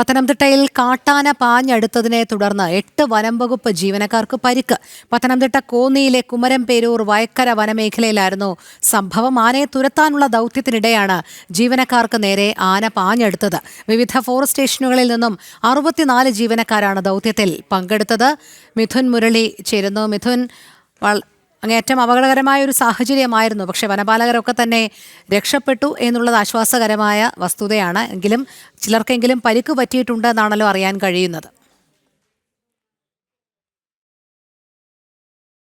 പത്തനംതിട്ടയിൽ കാട്ടാന പാഞ്ഞടുത്തതിനെ തുടർന്ന് എട്ട് വനം വകുപ്പ് ജീവനക്കാർക്ക് പരിക്ക്. പത്തനംതിട്ട കോന്നിയിലെ കുമരംപേരൂർ വയക്കര വനമേഖലയിലായിരുന്നു സംഭവം. ആനയെ തുരത്താനുള്ള ദൗത്യത്തിനിടെയാണ് ജീവനക്കാർക്ക് നേരെ ആന പാഞ്ഞെടുത്തത്. വിവിധ ഫോറസ്റ്റ് സ്റ്റേഷനുകളിൽ നിന്നും അറുപത്തിനാല് ജീവനക്കാരാണ് ദൗത്യത്തിൽ പങ്കെടുത്തത്. മിഥുൻ മുരളി ചേരുന്നു. മിഥുൻ അങ്ങേയറ്റം അപകടകരമായ ഒരു സാഹചര്യമായിരുന്നു. പക്ഷെ വനപാലകരൊക്കെ തന്നെ രക്ഷപ്പെട്ടു എന്നുള്ളത് ആശ്വാസകരമായ വസ്തുതയാണ്. എങ്കിലും ചിലർക്കെങ്കിലും പരിക്ക് പറ്റിയിട്ടുണ്ട് എന്നാണല്ലോ അറിയാൻ കഴിയുന്നത്.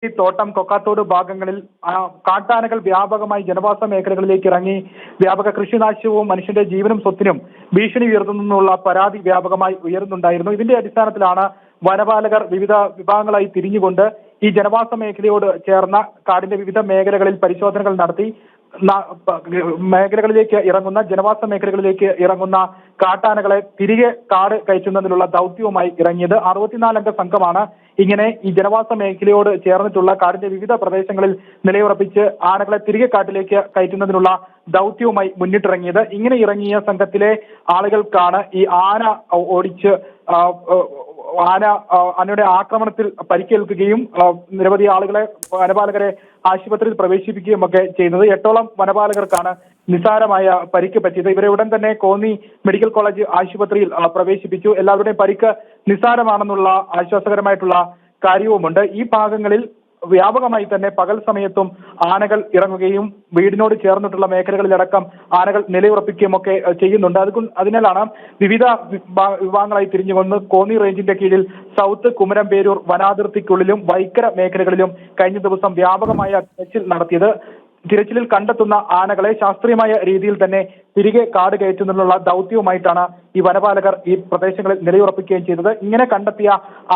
ഈ തോട്ടം കൊക്കാത്തോട് ഭാഗങ്ങളിൽ കാട്ടാനകൾ വ്യാപകമായി ജനവാസ മേഖലകളിലേക്ക് ഇറങ്ങി വ്യാപക കൃഷിനാശവും മനുഷ്യന്റെ ജീവനും സ്വത്തിനും ഭീഷണി ഉയർത്തുന്നുള്ള പരാതി വ്യാപകമായി ഉയർന്നുണ്ടായിരുന്നു ഇതിന്റെ അടിസ്ഥാനത്തിലാണ് വനപാലകർ വിവിധ വിഭാഗങ്ങളായി തിരിഞ്ഞുകൊണ്ട് ഈ ജനവാസ മേഖലയോട് ചേർന്ന കാടിന്റെ വിവിധ മേഖലകളിൽ പരിശോധനകൾ നടത്തി മേഖലകളിലേക്ക് ഇറങ്ങുന്ന ജനവാസ മേഖലകളിലേക്ക് ഇറങ്ങുന്ന കാട്ടാനകളെ തിരികെ കാട് കയറ്റുന്നതിനുള്ള ദൗത്യവുമായി ഇറങ്ങിയത് അറുപത്തിനാലംഗ സംഘമാണ്. ഇങ്ങനെ ഈ ജനവാസ മേഖലയോട് ചേർന്നിട്ടുള്ള കാടിന്റെ വിവിധ പ്രദേശങ്ങളിൽ നിലയുറപ്പിച്ച് ആനകളെ തിരികെ കാട്ടിലേക്ക് കയറ്റുന്നതിനുള്ള ദൗത്യവുമായി മുന്നിട്ടിറങ്ങിയത്. ഇങ്ങനെ ഇറങ്ങിയ സംഘത്തിലെ ആളുകൾക്കാണ് ഈ ആന ഓടിച്ച് ആന ആനയുടെ ആക്രമണത്തിൽ പരിക്കേൽക്കുകയും നിരവധി ആളുകളെ വനപാലകരെ ആശുപത്രിയിൽ പ്രവേശിപ്പിക്കുകയും ഒക്കെ ചെയ്യുന്നത് എട്ടോളം വനപാലകർക്കാണ് നിസാരമായ പരിക്ക് പറ്റിയത്. ഇവരെ ഉടൻ തന്നെ കോന്നി മെഡിക്കൽ കോളേജ് ആശുപത്രിയിൽ പ്രവേശിപ്പിച്ചു. എല്ലാവരുടെയും പരിക്ക് നിസാരമാണെന്നുള്ള ആശ്വാസകരമായിട്ടുള്ള കാര്യവുമുണ്ട്. ഈ ഭാഗങ്ങളിൽ വ്യാപകമായി തന്നെ പകൽ സമയത്തും ആനകൾ ഇറങ്ങുകയും വീടിനോട് ചേർന്നിട്ടുള്ള മേഖലകളിലടക്കം ആനകൾ നിലയുറപ്പിക്കുകയും ഒക്കെ ചെയ്യുന്നുണ്ട്. അത് അതിനാലാണ് വിവിധ വിഭാഗങ്ങളായി തിരിഞ്ഞുകൊണ്ട് കോന്നി റേഞ്ചിന്റെ കീഴിൽ സൗത്ത് കുമരംപേരൂർ വനാതിർത്തിക്കുള്ളിലും വൈക്കര മേഖലകളിലും കഴിഞ്ഞ ദിവസം വ്യാപകമായ തെരച്ചിൽ നടത്തിയത് തിരച്ചിലിൽ കണ്ടെത്തുന്ന ആനകളെ ശാസ്ത്രീയമായ രീതിയിൽ തന്നെ തിരികെ കാട് കയറ്റുന്നതിനുള്ള ദൗത്യവുമായിട്ടാണ് ഈ വനപാലകർ ഈ പ്രദേശങ്ങളിൽ നിലയുറപ്പിക്കുകയും ചെയ്തത്. ഇങ്ങനെ കണ്ടെത്തിയ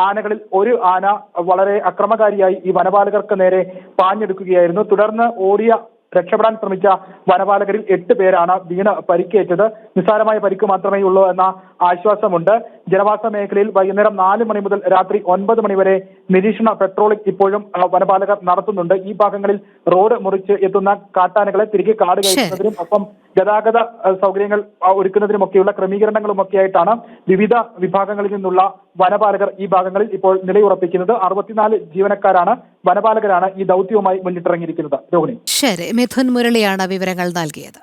ആനകളിൽ ഒരു ആന വളരെ അക്രമകാരിയായി ഈ വനപാലകർക്ക് നേരെ പാഞ്ഞെടുക്കുകയായിരുന്നു. തുടർന്ന് ഓടിയ രക്ഷപ്പെടാൻ ശ്രമിച്ച വനപാലകരിൽ എട്ട് പേരാണ് വീണ് പരിക്കേറ്റത്. നിസ്സാരമായ പരിക്ക് മാത്രമേ ഉള്ളൂ എന്ന ആശ്വാസമുണ്ട്. ജനവാസ മേഖലയിൽ വൈകുന്നേരം നാല് മണി മുതൽ രാത്രി ഒൻപത് മണി വരെ നിരീക്ഷണ പെട്രോളിംഗ് ഇപ്പോഴും വനപാലകർ നടത്തുന്നുണ്ട്. ഈ ഭാഗങ്ങളിൽ റോഡ് മുറിച്ച് എത്തുന്ന കാട്ടാനകളെ തിരികെ കാട് കയറ്റുന്നതിനും ഒപ്പം ഗതാഗത സൗകര്യങ്ങൾ ഒരുക്കുന്നതിനുമൊക്കെയുള്ള ക്രമീകരണങ്ങളുമൊക്കെയായിട്ടാണ് വിവിധ വിഭാഗങ്ങളിൽ നിന്നുള്ള വനപാലകർ ഈ ഭാഗങ്ങളിൽ ഇപ്പോൾ നിലയുറപ്പിക്കുന്നത്. അറുപത്തിനാല് ജീവനക്കാരാണ് വനപാലകരാണ് ഈ ദൗത്യവുമായി മുന്നിട്ടിറങ്ങിയിരിക്കുന്നത്. രോഹിണി. ശരി മിഥുൻ മുരളിയാണ് വിവരങ്ങൾ നൽകിയത്.